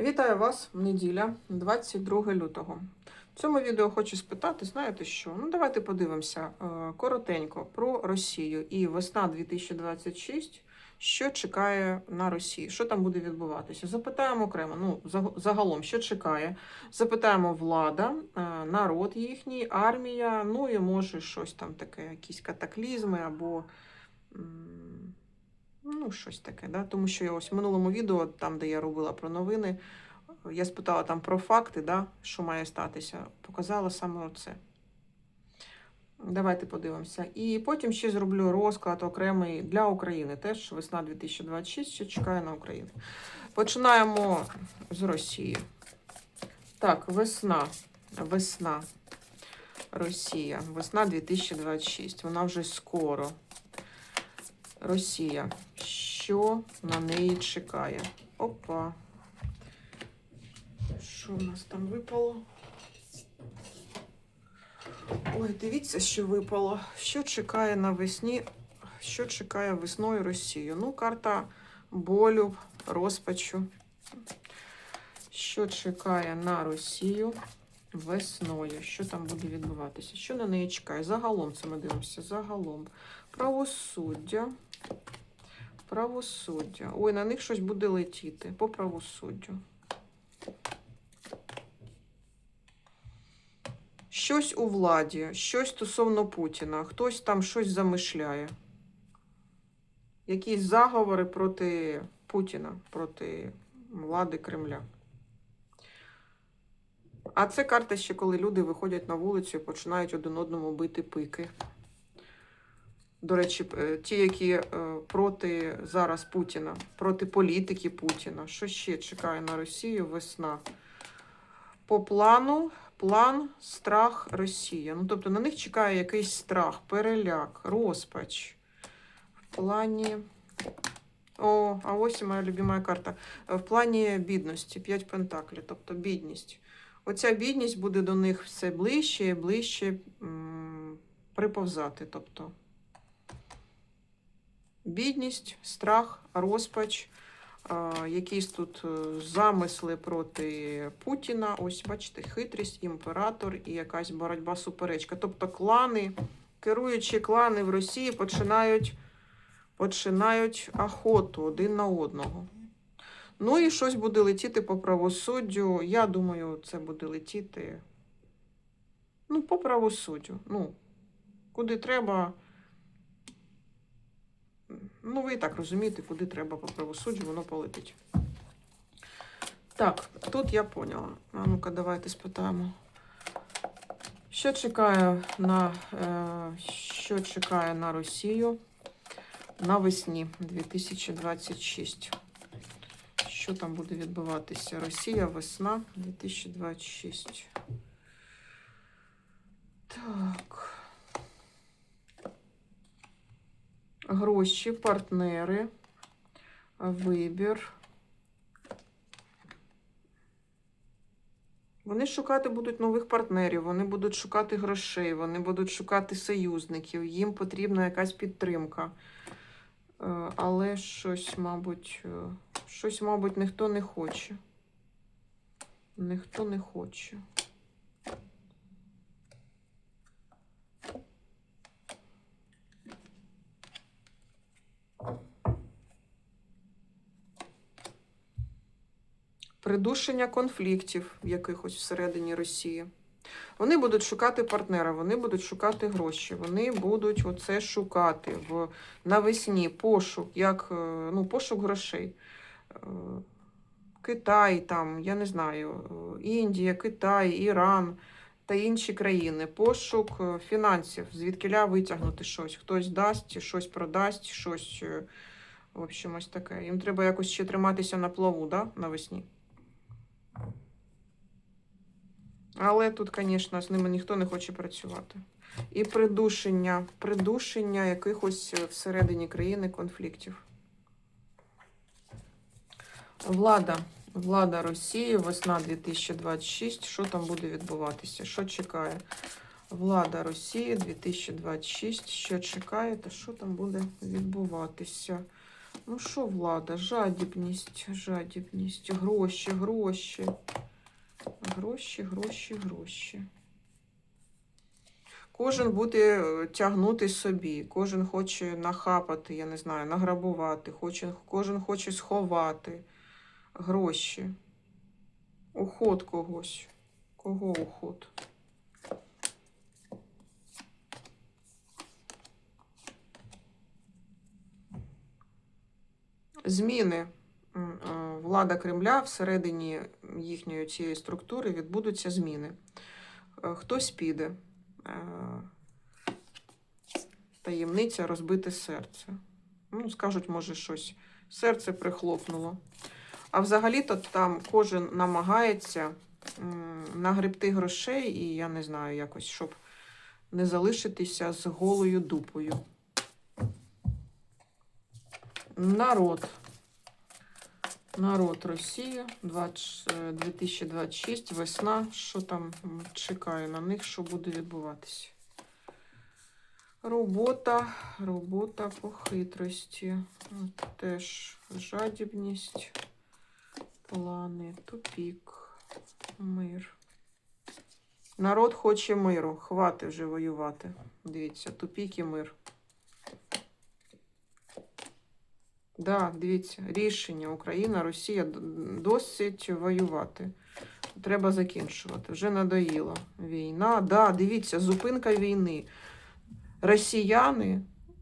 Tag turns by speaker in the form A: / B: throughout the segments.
A: Вітаю вас, неділя, 22 лютого. В цьому відео хочу спитати, знаєте що? Ну, давайте подивимося е, коротенько про Росію і весна 2026. Що чекає на Росії? Що там буде відбуватися? Запитаємо окремо. Ну, загалом, що чекає? Запитаємо влада, е, народ їхній, армія, ну і може щось там таке, якісь катаклізми або. Ну, щось таке, да? тому що я ось в минулому відео, там, де я робила про новини, я спитала там про факти, да? що має статися. Показала саме оце. Давайте подивимося. І потім ще зроблю розклад окремий для України. Теж весна 2026, що чекає на Україну. Починаємо з Росії. Так, весна. Весна. Росія. Весна 2026. Вона вже скоро. Росія. Що на неї чекає? Опа. Що в нас там випало? Ой, дивіться, що випало. Що чекає навесні? Що чекає весною Росію? Ну, карта болю, розпачу. Що чекає на Росію весною? Що там буде відбуватися? Що на неї чекає? Загалом це ми дивимося. Загалом. Правосуддя. Правосуддя. Ой, на них щось буде летіти по правосуддю. Щось у владі, щось стосовно Путіна, хтось там щось замишляє. Якісь заговори проти Путіна, проти влади Кремля. А це карта ще, коли люди виходять на вулицю і починають один одному бити пики. До речі, е, ті, які е, проти зараз Путіна, проти політики Путіна. Що ще чекає на Росію весна? По плану, план, страх, Росія. Ну, тобто на них чекає якийсь страх, переляк, розпач. В плані. О, а ось і моя любима карта. В плані бідності, 5 пентаклів, тобто бідність. Оця бідність буде до них все ближче і ближче м, приповзати. Тобто бідність, страх, розпач, якісь тут е, замисли проти Путіна. Ось, бачите, хитрість, імператор і якась боротьба суперечка. Тобто клани, керуючі клани в Росії починають, починають охоту один на одного. Ну і щось буде летіти по правосуддю. Я думаю, це буде летіти. Ну, по правосуддю. Ну, куди треба. Ну, ви і так розумієте, куди треба по правосуддю, воно полетить. Так, тут я поняла. А ну-ка, давайте спитаємо. Що чекає на, е, що чекає на Росію навесні 2026? Що там буде відбуватися? Росія, весна 2026. Так. Гроші, партнери, вибір. Вони шукати будуть нових партнерів, вони будуть шукати грошей, вони будуть шукати союзників, їм потрібна якась підтримка. Е, Але щось, мабуть, е, щось, мабуть, ніхто не хоче. Ніхто не хоче. Придушення конфліктів якихось всередині Росії. Вони будуть шукати партнера, вони будуть шукати гроші, вони будуть оце шукати в навесні пошук, як е, ну, пошук грошей. Е, Китай, там, я не знаю, е, Індія, Китай, Іран та інші країни. Пошук фінансів, звідкиля витягнути щось. Хтось дасть, щось продасть, щось. В общем, ось таке. Їм треба якось ще триматися на плаву, да, навесні. Але тут, звісно, з ними ніхто не хоче працювати. І придушення, придушення якихось е, всередині країни конфліктів. Влада. Влада Росії, весна 2026. Що там буде відбуватися? Що чекає? Влада Росії 2026. Що чекає та що там буде відбуватися? Ну що, влада? Жадібність, жадібність, гроші, гроші. Гроші, гроші, гроші. Кожен буде е, тягнути собі, кожен хоче нахапати, я не знаю, награбувати, хоче, кожен хоче сховати гроші. Уход когось. Кого уход? Зміни влада Кремля всередині їхньої цієї структури відбудуться зміни. Е, Хтось піде. Е, Таємниця розбите серце. Ну, скажуть, може, щось. Серце прихлопнуло. А взагалі-то там кожен намагається нагребти грошей, і я не знаю, якось, щоб не залишитися з голою дупою. Народ. Народ Росії 20, е, 2026, весна. Що там чекає на них, що буде відбуватися? Робота, робота по хитрості. Теж жадібність, плани, тупік, мир. Народ хоче миру. Хвати вже воювати. Дивіться, тупік і мир. Да, дивіться, рішення Україна, Росія досить воювати. Треба закінчувати. Вже надоїло. Війна. Да, дивіться, зупинка війни. Росіяни,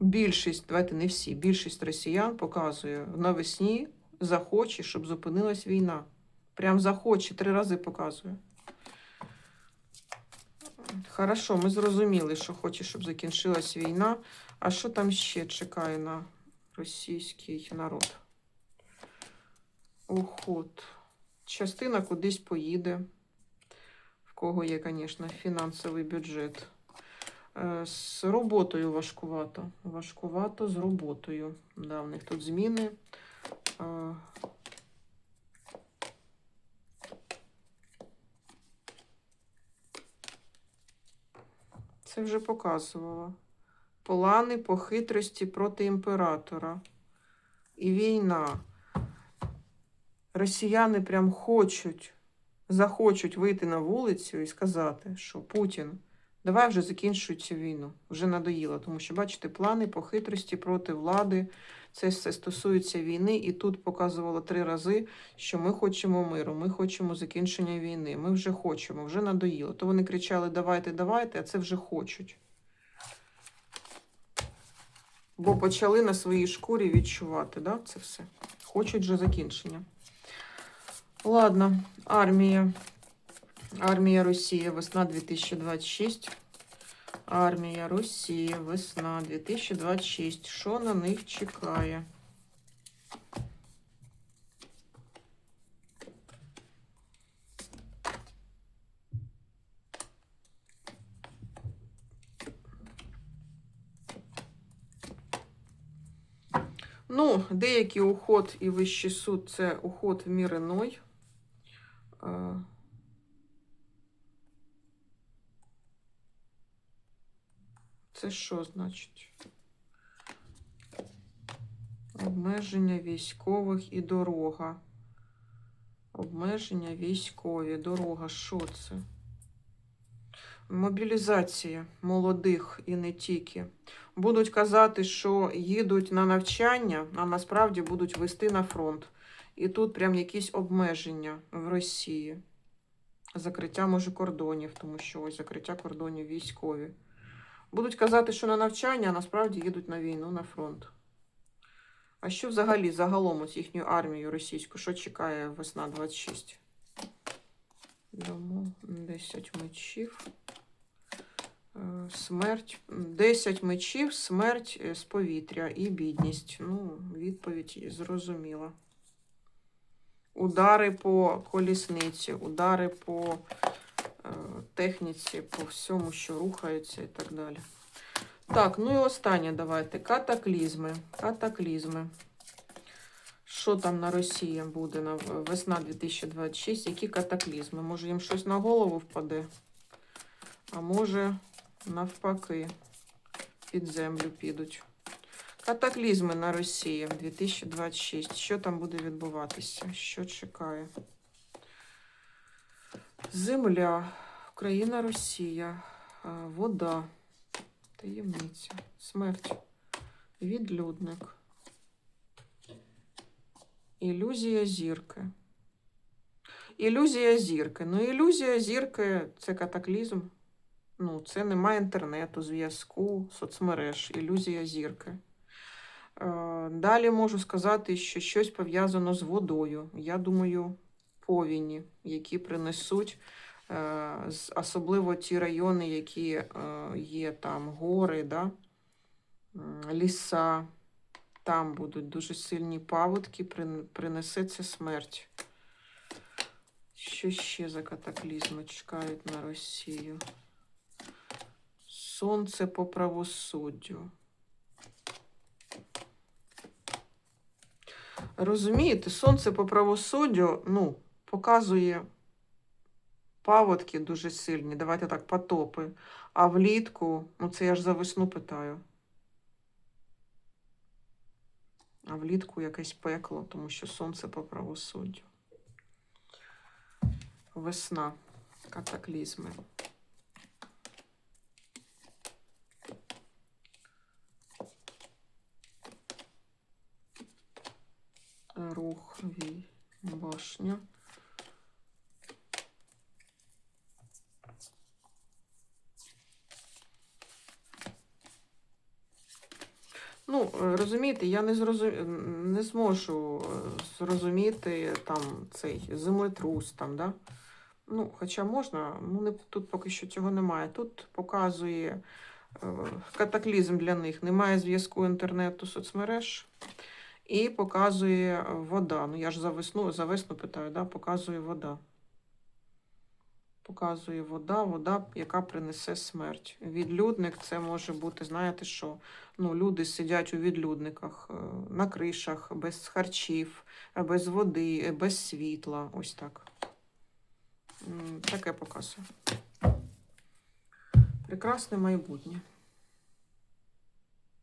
A: більшість, давайте не всі, більшість росіян показує навесні захоче, щоб зупинилась війна. Прям захоче, три рази показує. Хорошо, ми зрозуміли, що хоче, щоб закінчилась війна. А що там ще чекає на російський народ? Уход. Частина кудись поїде. В кого є, звісно, фінансовий бюджет. Е, З роботою важкувато. Важкувато з роботою. Да, в них тут зміни. Е, Це вже показувала. Плани по хитрості проти імператора. І війна. Росіяни прям хочуть, захочуть вийти на вулицю і сказати, що Путін, давай вже закінчуй цю війну. Вже надоїло. Тому що, бачите, плани по хитрості проти влади. Це все стосується війни. І тут показувало три рази, що ми хочемо миру, ми хочемо закінчення війни. Ми вже хочемо, вже надоїло. То вони кричали давайте, давайте, а це вже хочуть. Бо почали на своїй шкурі відчувати, да, це все. Хочуть же закінчення. Ладно, армія. Армія Росії, весна 2026. Армія Росії, весна 2026. Що на них чекає? Ну, деякий уход і вищий суд це уход в мір. Е, Це що значить? Обмеження військових і дорога. Обмеження військові, дорога. Що це? Мобілізація молодих і не тільки. Будуть казати, що їдуть на навчання, а насправді будуть вести на фронт. І тут прям якісь обмеження в Росії. Закриття може кордонів, тому що ось закриття кордонів військові. Будуть казати, що на навчання, а насправді їдуть на війну, на фронт. А що взагалі загалом ось їхню армію російську, що чекає весна 26? Дамо 10 мечів. Е, Смерть. 10 мечів, смерть е, з повітря і бідність. Ну, відповідь зрозуміла. Удари по колісниці, удари по е, техніці, по всьому, що рухається і так далі. Так, ну і останнє давайте. Катаклізми. Катаклізми. Що там на Росії буде на весна 2026? Які катаклізми? Може їм щось на голову впаде? А може, навпаки, під землю підуть. Катаклізми на Росії в 2026. Що там буде відбуватися? Що чекає? Земля, Україна, Росія, вода, таємниця, смерть, відлюдник, ілюзія зірки. Ілюзія зірки. Ну, ілюзія зірки це катаклізм. Ну, це немає інтернету, зв'язку, соцмереж, ілюзія зірки. Е, Далі можу сказати, що щось пов'язано з водою. Я думаю, повіні, які принесуть, е, особливо ті райони, які е, є там гори, да? ліса. Там будуть дуже сильні паводки, принесе це смерть. Що ще за катаклізми чекають на Росію? Сонце по правосуддю. Розумієте, сонце по правосуддю, ну, показує паводки дуже сильні. Давайте так, потопи. А влітку, ну це я ж за весну питаю. А влітку якесь пекло, тому що сонце по правосуддю. Весна, катаклізми. Рух, вій, башня. Ну, розумієте, я не, зрозу... не зможу е, зрозуміти там цей землетрус, там, да? Ну, хоча можна, ну не, тут поки що цього немає. Тут показує е, катаклізм для них. Немає зв'язку інтернету, соцмереж. І показує вода. Ну, я ж за весну, питаю, да? показує вода. Показує вода, вода, яка принесе смерть. Відлюдник це може бути, знаєте що? Ну, люди сидять у відлюдниках, е, на кришах, без харчів, е, без води, е, без світла. Ось так. Таке показує. Прекрасне майбутнє.